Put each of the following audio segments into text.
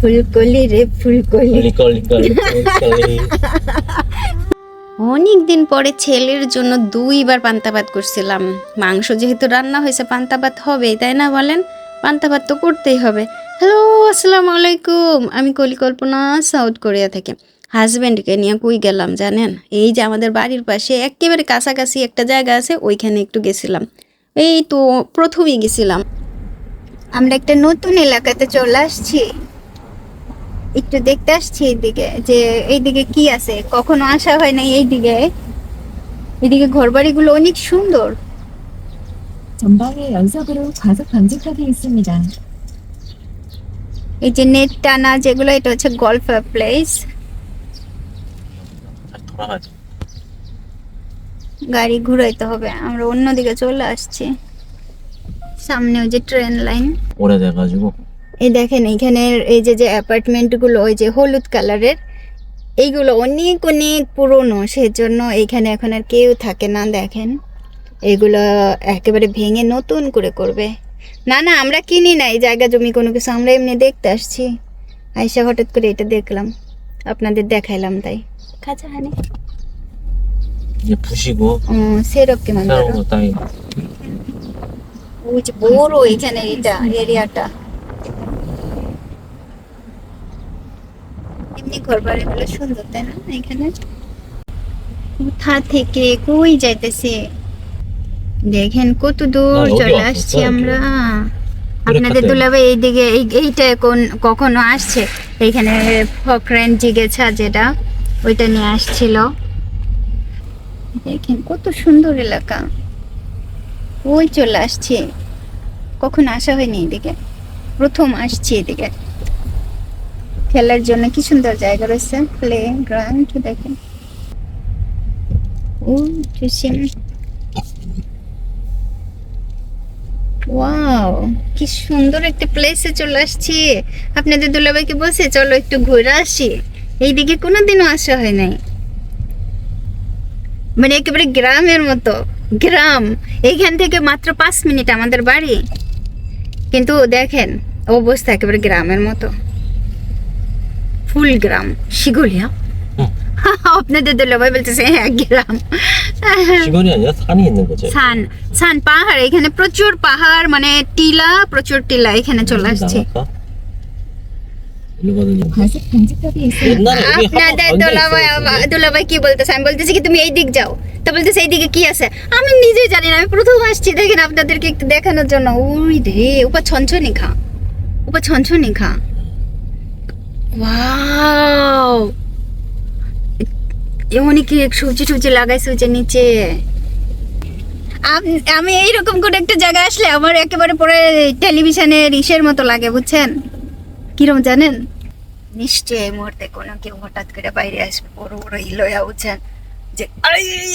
ফুলকলি। রে ফুলকলি কলি কলি কলি কলি অনেক দিন পরে ছেলের জন্য দুইবার পান্তা ভাত করছিলাম। মাংস যেহেতু রান্না হয়েছে পান্তা ভাত হবেই তাই না বলেন? পান্তা ভাত তো করতেই হবে। হ্যালো আসসালামু আলাইকুম। আমি কলিকল্পনা সাউথ কোরিয়া থেকে। হাজব্যান্ডকে নিয়ে কই গেলাম জানেন? এই যে আমাদের বাড়ির পাশে একেবারে কাছাকাছি একটা জায়গা আছে ওইখানে একটু গেছিলাম। এই তো প্রথমেই গেছিলাম। আমরা একটা নতুন এলাকাতে চলে আসছি। একটু দেখতে আসছি এইদিকে যে এইদিকে কি আছে কখনো আসা হয় না এইদিকে এদিকে ঘরবাড়িগুলো অনেক সুন্দর 전방에 연석으로 과속 방지턱이 있습니다. এই যে নেট টানা যেগুলো এটা হচ্ছে গল্ফ প্লেস 돌아가지 গাড়ি ঘুরাইতে হবে আমরা অন্যদিকে চলে আসছি সামনে ওই যে ট্রেন লাইন 오래돼가지고 এই দেখেন এখানের এই যে যে অ্যাপার্টমেন্টগুলো ওই যে হলুদ কালারের এইগুলো অনেক অনেক পুরনো। সেজন্য এখানে এখন আর কেউ থাকে না দেখেন। এগুলো একেবারে ভেঙে নতুন করে করবে। না না আমরা কিনি না এই জায়গা জমি কোনো কিছু। আমরা এমনি দেখতে আসছি। আইসা হঠাৎ করে এটা দেখলাম। আপনাদের দেখাইলাম তাই। খাঁচা হানি সেরকম বড়। এখানে এটা এরিয়াটা। এমনি ঘর বাড়িগুলো সুন্দর তাই না এখানে? কোথা থেকে কই যাইতেছে? দেখেন কত দূর চলে আসছি আমরা। আপনাদের। দুলাভাই এইদিকে এইটা কোন কখনো আসছে? এইখানে ফকরেন জিগেছা যেটা ওইটা নিয়ে আসছিল। দেখেন কত সুন্দর এলাকা। ওই চলে আসছে। কখন আসা হয়নি এদিকে। প্রথম আসছি এদিকে। খেলার জন্য কি সুন্দর জায়গা রয়েছে প্লে গ্রাউন্ড দেখেন। ও টুসিম ওয়াও, কি সুন্দর একটা প্লেসে চলে আসছি। আপনাদের দুলাভাইকে বলছে, চলো একটু ঘুরে আসি। এইদিকে কোনোদিনও আসা হয় নাই। মানে একেবারে গ্রামের মতো, গ্রাম। এইখান থেকে মাত্র পাঁচ মিনিট আমাদের বাড়ি। কিন্তু দেখেন অবস্থা একেবারে গ্রামের মতো। ফুল গ্রাম। শিগুলিয়া হ্যাঁ? আপনাদের বলতেছে হ্যাঁ গ্রাম। সান সান পাহাড় এখানে প্রচুর পাহাড় মানে টিলা প্রচুর টিলা এখানে চলে আসছে। আমি তুমি এই দিক যাও। তা বলতেছে এই দিকে কি আছে? আমি নিজে জানি না আমি প্রথম আসছি দেখেন আপনাদেরকে একটু দেখানোর জন্য। ওই রে ওপা ছনছনি খা উপর ছনছনি খা ওয়াও! অনেকে সবজি টবজি লাগাইছে যে নিচে। আমি এইরকম করে একটা জায়গায় আসলে আমার একেবারে পরে টেলিভিশনের ইসের মতো লাগে বুঝছেন? কিরম জানেন? নিশ্চয়ই এই মুহূর্তে কোনো কেউ হঠাৎ করে বাইরে আসবে বড় বড় ইলোয়া বুঝছেন? যে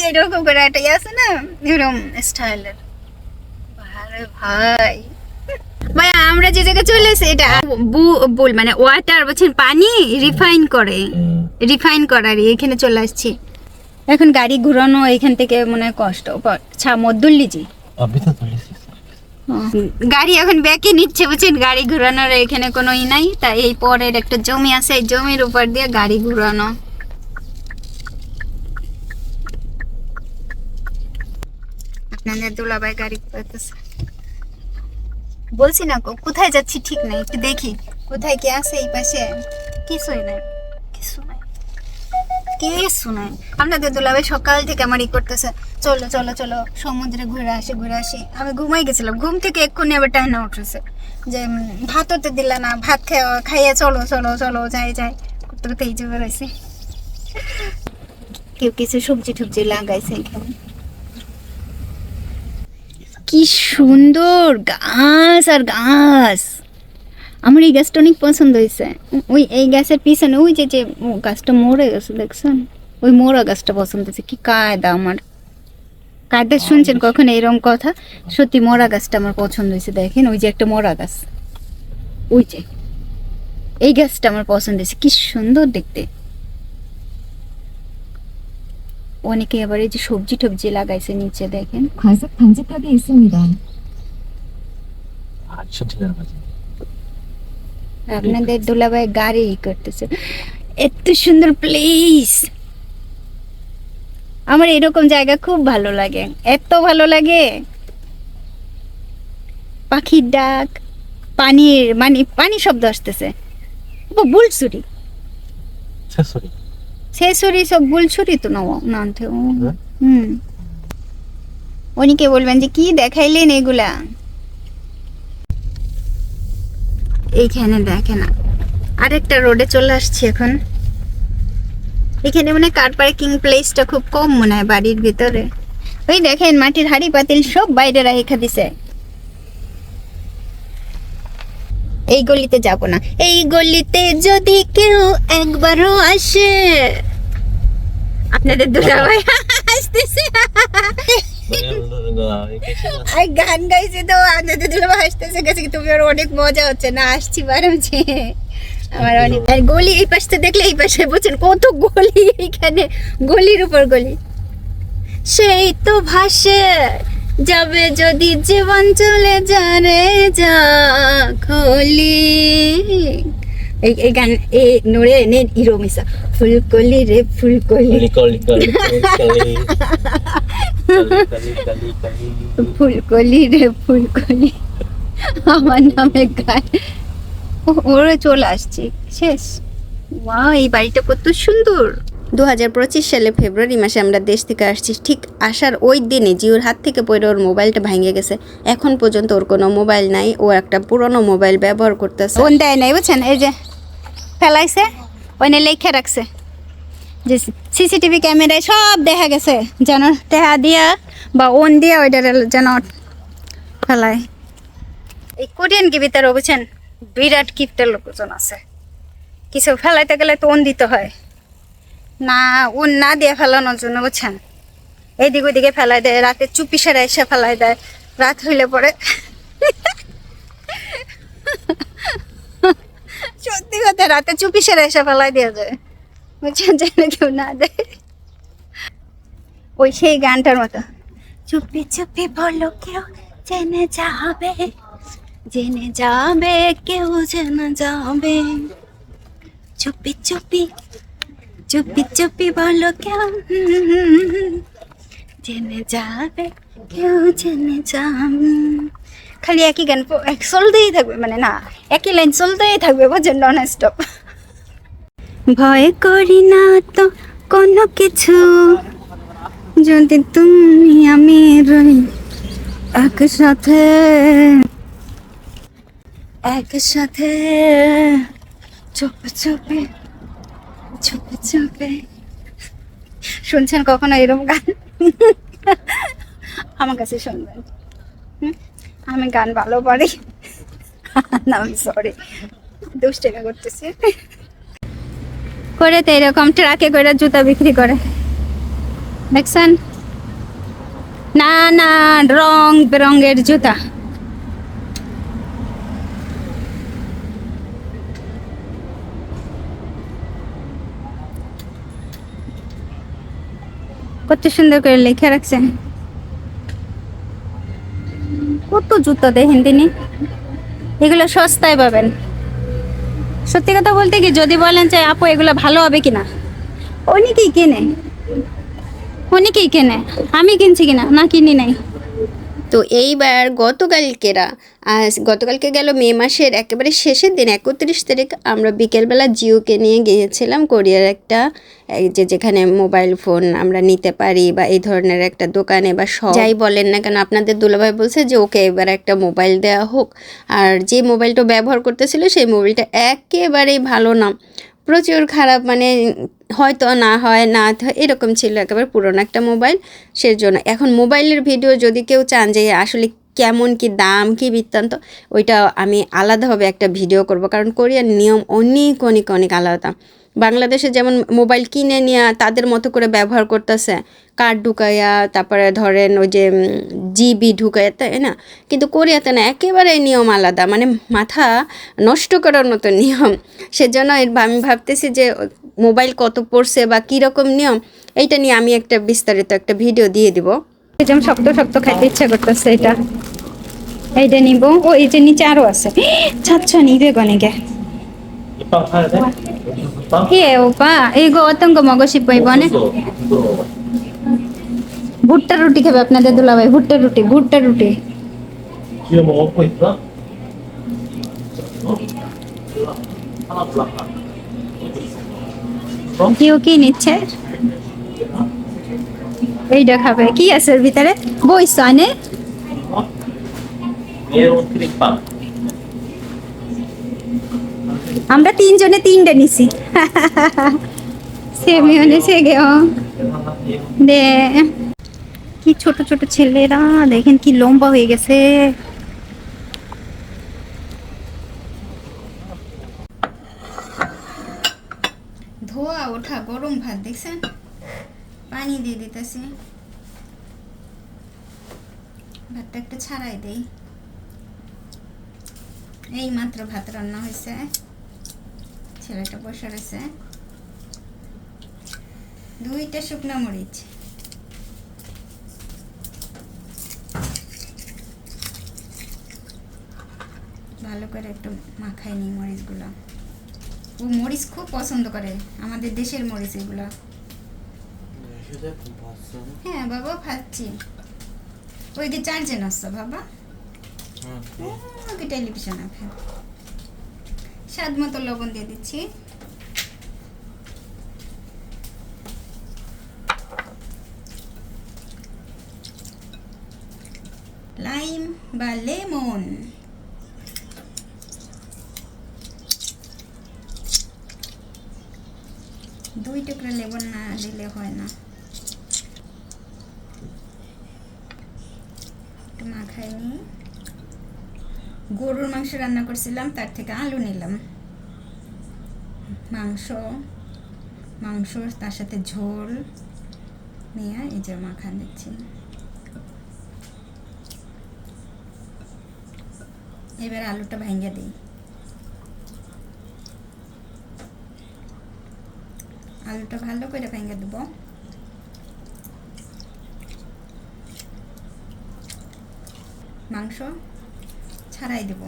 এরকম করে একটা ইয়ে আছে না এরকম স্টাইলের। আরে ভাই। ভাই, আমরা যে জায়গায় চলে এসে এটা বুল মানে ওয়াটার বলছেন পানি রিফাইন করে। রিফাইন করার, এখানে চলে আসছি। এখন গাড়ি ঘুরানো এখান থেকে মনে হয় কষ্ট। আচ্ছা মদ্দুল্লিজি গাড়ি এখন ব্যাকে নিচ্ছে বলছেন গাড়ি ঘুরানোর এখানে কোনো ই নাই। তাই এই পরের একটা জমি আছে, এই জমির উপর দিয়ে গাড়ি ঘুরানো। আপনাদের দুলাভাই গাড়ি করতেছে বলছি না কোথায় যাচ্ছি ঠিক নাই একটু দেখি। কোথায় কি আছে এই পাশে? কিছুই নাই কিছু নাই। আপনাদের দুলাভাই সকাল থেকে আমার ই করতেছে চলো চলো চলো সমুদ্রে ঘুরে আসি ঘুরে আসি। আমি ঘুমাই গেছিলাম ঘুম থেকে এক্ষুনি আবার টাইনা উঠেছে। যে উম, ভাত হতে দিলে না ভাত খাওয়া খাইয়ে চলো চলো চলো যাই যাই করতে করতে এই যে বেরোইছি। কেউ কিছু সবজি টবজি লাগাইছে এখানে। কি সুন্দর গাছ আর গাছ। আমার এই গাছটা অনেক পছন্দ হয়েছে। ওই এই গাছের পিছনে ওই যে যে গাছটা মরে গেছে দেখছেন? ওই মোরা গাছটা পছন্দ হয়েছে। কি কায়দা আমার। কায়দা শুনছেন কখন এরকম কথা? সত্যি মরা গাছটা আমার পছন্দ হয়েছে দেখেন? ওই যে একটা মরা গাছ। ওই যে। এই গাছটা আমার পছন্দ হয়েছে। কি সুন্দর দেখতে। অনেকে আবার এই যে সবজি টবজি লাগাইছে নিচে দেখেন 과속 방지턱이 있습니다. 아 천천히 나가지 আপনাদের দুলাভাই গাড়ি করতেছে এত সুন্দর প্লেস আমার এরকম জায়গা খুব ভালো লাগে এত ভালো লাগে পাখির ডাক পানির মানে পানি শব্দ আসতেছে ও বুলছুরি সেই সব ভুল তো নাও হ্যাঁ? হুম। বলবেন যে কি দেখাইলেন এগুলা? এইখানে আরেকটা রোডে চলে আসছি এখন। এখানে মানে কার পার্কিং প্লেসটা খুব কম মনে হয় বাড়ির ভিতরে। ওই দেখেন মাটির হাড়ি পাতিল সব বাইরে রেখে দিছে। এই গলিতে যাব না। এই গলিতে যদি কেউ একবারও আসে আপনাদের দুটা ভাই হাসতেছে। আর গান গাইছে তো আপনাদের দুটো ভাই হাসতেছে গেছে তুমি আর অনেক মজা হচ্ছে। না আসছি বারমছে আমার আচ্ছা। অনেক আর গলি এই পাশে দেখলে এই পাশে বুঝছেন কত গলি এখানে গলির উপর গলি। সেই তো ভাসে যাবে যদি জীবন চলে জানে যা খলি। এই এই গান এ নোড়ে এনে ইরো মিশা ফুলকলি রে ফুলকলি। ফুলকলি রে ফুলকলি। আমার নামে গান ওরে চলে আসছে। শেষ। ওয়া এই বাড়িটা কত সুন্দর। দু হাজার পঁচিশ সালে ফেব্রুয়ারি মাসে আমরা দেশ থেকে আসছি। ঠিক আসার ওই দিনে জিওর হাত থেকে পড়ে ওর মোবাইলটা ভাঙে গেছে। এখন পর্যন্ত ওর কোনো মোবাইল নাই। ও একটা পুরনো মোবাইল ব্যবহার করতেছে। ফোন দেয় নাই বুঝছেন? এই যে ফেলাইছে, ওইনে লেখা রাখছে। যে সিসিটিভি ক্যামেরায় সব দেখা গেছে, যেন টেহা দিয়া বা ওন দিয়া ওইটা যেন ফেলায়। এই কোরিয়ান কি ভিতরে বুঝছেন বিরাট কিপ্টের লোকজন আছে। কিছু ফেলাইতে গেলে তো ওন দিতে হয়। না, ওন না দিয়ে ফেলানোর জন্য, বুঝছেন? এইদিক ওইদিকে ফেলাই দেয়, রাতে চুপি সেরা এসে ফেলাই দেয়। রাত হইলে পরে সত্যি কথা, রাতে চুপি সেরা এসে ফেলাই দেওয়া যায় বুঝছেন কেউ না দেয় ওই সেই গানটার মতো। চুপি চুপি বলো কেউ জেনে যাবে জেনে যাবে, কেউ জেনে যাবে। চুপি চুপি চুপি চুপি বলো কেউ জেনে যাবে, কেউ জেনে যাবে। খালি একই গান চলতেই থাকবে মানে না, একই লাইন চলতেই থাকবে বুঝছেন নন স্টপ ভয় করি না তো কোনো কিছু, যদি তুমি আমি রই একসাথে। একসাথে চুপে চুপে চুপে চুপে। শুনছেন কখনো এরকম গান? আমার কাছে শুনবেন? আমি গান ভালো পারি। না, আমি সরি দুষ্টেমি করতেছি। করে তো এরকম ট্রাকে করে জুতা বিক্রি করে। দেখছেন? না না রং বেরঙের জুতা। কত সুন্দর করে লেখা রাখছে কত জুতা দেখেন তিনি এগুলো সস্তায় পাবেন। সত্যি কথা বলতে কি, যদি বলেন যে, আপু, এগুলো ভালো হবে কিনা? অনেকেই কেনে? অনেকেই কেনে? আমি কিনছি কিনা? না, কিনি নাই। তো এইবার গতকালকেরা গতকালকে গেল মে মাসের একেবারে শেষের দিন, একত্রিশ তারিখ, আমরা বিকেলবেলা জিওকে নিয়ে গিয়েছিলাম কোরিয়ার একটা যে যেখানে মোবাইল ফোন আমরা নিতে পারি বা এই ধরনের একটা দোকানে বা সব যাই বলেন না কেন, আপনাদের দুলাভাই বলছে যে ওকে এবার একটা মোবাইল দেওয়া হোক। আর যে মোবাইলটা ব্যবহার করতেছিল, সেই মোবাইলটা একেবারেই ভালো না। প্রচুর খারাপ মানে হয়তো না হয়, না এরকম ছিল একেবারে পুরনো একটা মোবাইল, সেজন্য। এখন মোবাইলের ভিডিও যদি কেউ চান যে আসলে কেমন কি দাম কি বৃত্তান্ত, ওইটা আমি আলাদাভাবে একটা ভিডিও করব। কারণ কোরিয়ার নিয়ম অনেক অনেক অনেক আলাদা। বাংলাদেশে যেমন মোবাইল কিনে নিয়ে তাদের মতো করে ব্যবহার করতেছে, কার্ড ঢুকাইয়া, তারপরে ধরেন ওই যে জিবি ঢুকাইয়া, তাই না? কিন্তু কোরিয়াতে না, একেবারে নিয়ম আলাদা। মানে মাথা নষ্ট করার মতো নিয়ম। সেজন্য আমি ভাবতেছি যে মোবাইল কত পড়ছে বা কীরকম নিয়ম, এইটা নিয়ে আমি একটা বিস্তারিত একটা ভিডিও দিয়ে দিব। যেমন শক্ত শক্ত খাইতে ইচ্ছা করতেছে এটা। এইটা নিব। ও, এই যে নিচে আরও আছে। ছাচ্ছ নিবে গনেকে এ ওপা এই গো অতঙ্গ মগসি পাইব না ভুট্টা রুটি খাবে আপনাদের দুলাভাই, ভুট্টা রুটি ভুট্টা রুটি। কেউ কি নিচ্ছে? এইটা খাবে। কি আছে ভিতরে? আমরা তিনজনে তিনটা নিছি। সেমিও নিছে গেও। দে। কি ছোট ছোট ছেলেরা, দেখেন কি লম্বা হয়ে গেছে। দিতেছি। ভাতটা একটু ছাড়াই দেই। এই মাত্র ভাত রান্না হয়েছে। ছেলেটা বসে রয়েছে। দুইটা শুকনো মরিচ। ভালো করে একটু মাখাই নিই মরিচগুলো। ও মরিচ খুব পছন্দ করে। আমাদের দেশের মরিচ এগুলো। হ্যাঁ বাবা খাচ্ছি ওই যে চার্জে আসছো বাবা 응. ওকে টেলিভিশন আছে স্বাদ মতো লবণ দিয়ে দিচ্ছি। লাইম বা লেমন। দুই টুকরা লেবন না দিলে হয় না একটু মাখাই নিই গরুর মাংস রান্না করছিলাম, তার থেকে আলু নিলাম। মাংস মাংস, তার সাথে ঝোল নিয়ে এই যে মাখা দিচ্ছি। এবার আলুটা ভেঙে দিই। আলুটা ভালো করে ভেঙে দেবো। মাংস ছাড়াই দেব।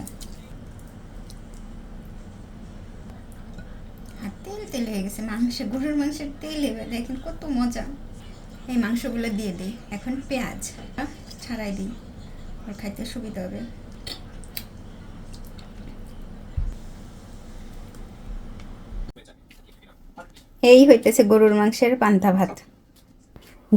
আর তেল তেল হয়ে গেছে। মাংস, গরুর মাংসের তেল এবার দেখেন কত মজা। এই মাংসগুলো দিয়ে দিই। এখন পেঁয়াজ ছাড়াই দিই। ওর খাইতে সুবিধা হবে। এই হইতেছে গরুর মাংসের পান্তা ভাত।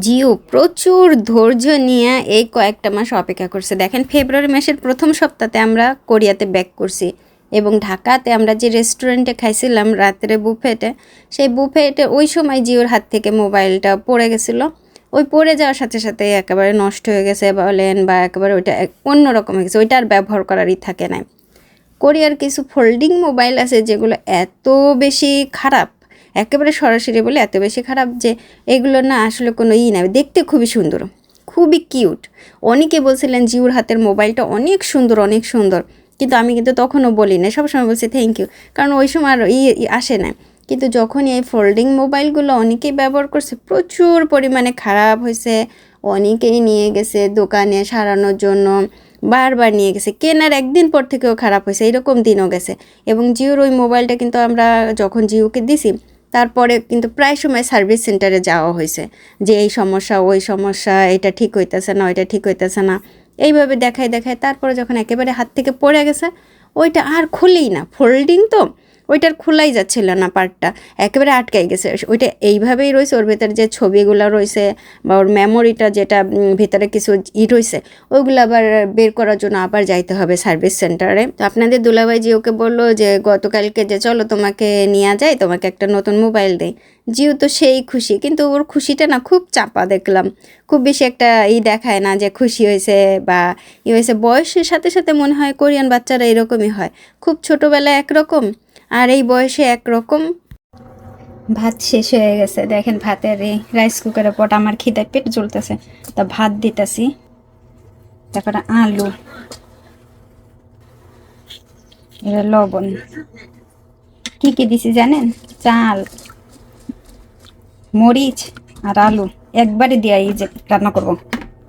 জিও প্রচুর ধৈর্য নিয়ে এই কয়েকটা মাস অপেক্ষা করছে। দেখেন, ফেব্রুয়ারি মাসের প্রথম সপ্তাহে আমরা কোরিয়াতে ব্যাক করছি এবং ঢাকাতে আমরা যে রেস্টুরেন্টে খাইছিলাম রাত্রে বুফেটে, সেই বুফেটে ওই সময় জিওর হাত থেকে মোবাইলটা পড়ে গেছিল। ওই পড়ে যাওয়ার সাথে সাথে একেবারে নষ্ট হয়ে গেছে বলেন বা একেবারে ওইটা অন্যরকম হয়ে গেছে ওইটা আর ব্যবহার করারই থাকে না কোরিয়ার কিছু ফোল্ডিং মোবাইল আছে যেগুলো এত বেশি খারাপ একেবারে সরাসরি বলে এত বেশি খারাপ যে এগুলো না আসলে কোনো ই না। দেখতে খুবই সুন্দর, খুবই কিউট। অনেকে বলছিলেন জিওর হাতের মোবাইলটা অনেক সুন্দর অনেক সুন্দর। কিন্তু আমি কিন্তু তখনও বলি না সবসময় বলছি থ্যাংক ইউ কারণ ওই সময় আর ই আসে না। কিন্তু যখন এই ফোল্ডিং মোবাইলগুলো অনেকেই ব্যবহার করছে, প্রচুর পরিমাণে খারাপ হয়েছে। অনেকেই নিয়ে গেছে দোকানে সারানোর জন্য, বারবার নিয়ে গেছে। কেনার একদিন পর থেকেও খারাপ হয়েছে, এরকম দিনও গেছে। এবং জিওর ওই মোবাইলটা কিন্তু আমরা যখন জিওকে দিছি তারপরে কিন্তু প্রায় সময় সার্ভিস সেন্টারে যাওয়া হয়েছে যে এই সমস্যা, ওই সমস্যা, এটা ঠিক হইতেছে না, ওইটা ঠিক হইতেছে না। এইভাবে দেখায় দেখায় তারপরে যখন একেবারে হাত থেকে পড়ে গেছে, ওইটা আর খুলেই না। ফোল্ডিং তো ওইটার খোলাই যাচ্ছিল না পার্টটা একেবারে আটকাই গেছে। ওইটা এইভাবেই রয়েছে, ওর ভেতরে যে ছবিগুলো রয়েছে বা ওর মেমোরিটা যেটা ভেতরে কিছু ই রয়েছে, ওইগুলো আবার বের করার জন্য আবার যাইতে হবে সার্ভিস সেন্টারে তো আপনাদের দুলাভাই জি ওকে বলল যে, গতকালকে যে চলো তোমাকে নিয়ে যায় তোমাকে একটা নতুন মোবাইল দেয় জিও তো সেই খুশি, কিন্তু ওর খুশিটা না খুব চাপা দেখলাম। খুব বেশি একটা ই দেখায় না যে খুশি হয়েছে বা ই হয়েছে। বয়সের সাথে সাথে মনে হয় কোরিয়ান বাচ্চারা এরকমই হয়। খুব ছোটোবেলায় একরকম আর এই বয়সে একরকম ভাত শেষ হয়ে গেছে। দেখেন ভাতের এই রাইস কুকারের পট, আমার খিদায় পেট জ্বলতেছে। তা ভাত দিতেছি। তারপরে আলু। এটা লবণ। কি কি দিছি জানেন? চাল, মরিচ আর আলু। একবারে দিয়া এই যে রান্না করব।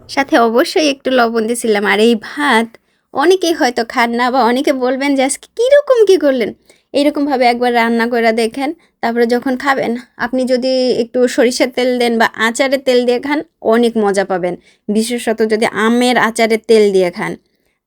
সাথে অবশ্যই একটু লবণ দিয়েছিলাম আর এই ভাত অনেকেই হয়তো খান না বা অনেকে বলবেন যে আজকে কীরকম কী করলেন? এইরকমভাবে একবার রান্না করে দেখেন। তারপরে যখন খাবেন, আপনি যদি একটু সরিষার তেল দেন বা আচারের তেল দিয়ে খান, অনেক মজা পাবেন। বিশেষত যদি আমের আচারের তেল দিয়ে খান।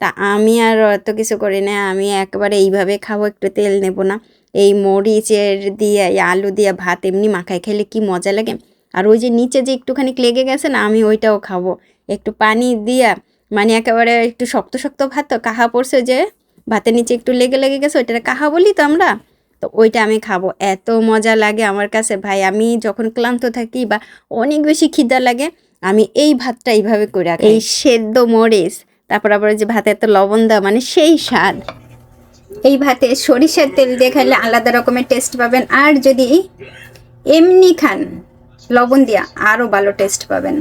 তা আমি আর অত কিছু করি না, আমি একবারে এইভাবে খাব, একটু তেল নেব না। এই মরিচের দিয়ে, এই আলু দিয়ে ভাত এমনি মাখায় খেলে কি মজা লাগে? আর ওই যে নিচে যে একটুখানি লেগে গেছে না, আমি ওইটাও খাব। একটু পানি দিয়া মানে একেবারে একটু শক্ত শক্ত ভাত তো কাহা পড়ছে যে ভাতের নিচে একটু লেগে লেগে গেছে ওইটা কাহা বলি তো আমরা তো ওইটা আমি খাব। এত মজা লাগে আমার কাছে। ভাই, আমি যখন ক্লান্ত থাকি বা অনেক বেশি খিদা লাগে, আমি এই ভাতটা এইভাবে করে রাখি। এই সেদ্ধ মরিচ, তারপর আবার যে ভাতে এত লবণ দেওয়া মানে সেই স্বাদ। এই ভাতে সরিষার তেল দিয়ে খেলে আলাদা রকমের টেস্ট পাবেন। আর যদি এমনি খান, লবণ দিয়া আরও ভালো টেস্ট পাবেন।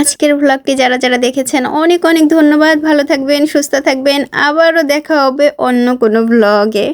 আজকের ভ্লগটি যারা যারা দেখেছেন, অনেক অনেক ধন্যবাদ। ভালো থাকবেন, সুস্থ থাকবেন। আবারও দেখা হবে অন্য কোনো ভ্লগে